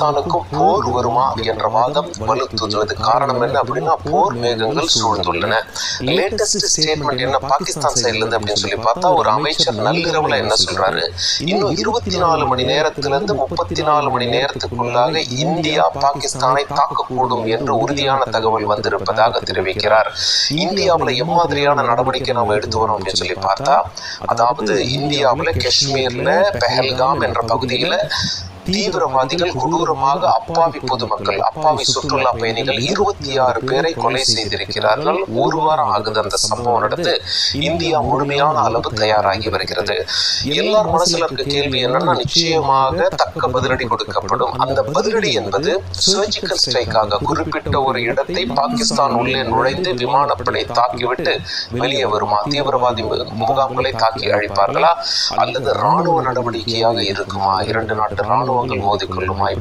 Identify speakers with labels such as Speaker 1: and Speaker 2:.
Speaker 1: பாகிஸ்தானுக்கும் போர் வருமா என்ற வாதம் வலுத்துவது காரணம் என்ன அப்படின்னா போர் மேகங்கள் சூழ்ந்துள்ளன. லேட்டஸ்ட் ஸ்டேட்மெண்ட் என்ன பாகிஸ்தான் சைட்ல இருந்து அப்படின்னு சொல்லி பார்த்தா ஒரு அமைச்சர் நள்ளிரவுல என்ன சொல்றாரு? இன்னும் இருபத்தி நாலு மணி நேரத்துல இருந்து முப்பத்தி நாலு மணி நேரத்துக்குள்ளாக இந்தியா பாகிஸ்தானை தாக்கக்கூடும் என்று உறுதியான தகவல் வந்திருப்பதாக தெரிவிக்கிறார். இந்தியாவுல எம்மாதிரியான நடவடிக்கை நம்ம எடுத்து வரோம் அப்படின்னு சொல்லி பார்த்தா அதாவது இந்தியாவுல காஷ்மீர்ல பெஹல்காம் என்ற பகுதியில தீவிரவாதிகள் கொடூரமாக அப்பாவி பொதுமக்கள் அப்பாவி சுற்றுலா பயணிகள் இருபத்தி ஆறு பேரை கொலை செய்திருக்கிறார்கள். ஒரு வாரம் ஆகுது அந்த சம்பவம் நடந்து. இந்தியா முழுமையான அளவு தயாராகி வருகிறது. எல்லார் மனசுல இருக்க கேள்வி என்னன்னா நிச்சயமாக தக்க பதிலடி கொடுக்கப்படும். அந்த பதிலடி என்பது சர்ஜிக்கல் ஸ்ட்ரைக்காக குறிப்பிட்ட ஒரு இடத்தை பாகிஸ்தான் உள்ளே நுழைந்து விமானப்படை தாக்கிவிட்டு வெளியே வருமா? தீவிரவாதி முகாம்களை தாக்கி அழிப்பார்களா? அல்லது ராணுவ நடவடிக்கையாக இருக்குமா? இரண்டு நாட்டு وأنواض كل ما يبدو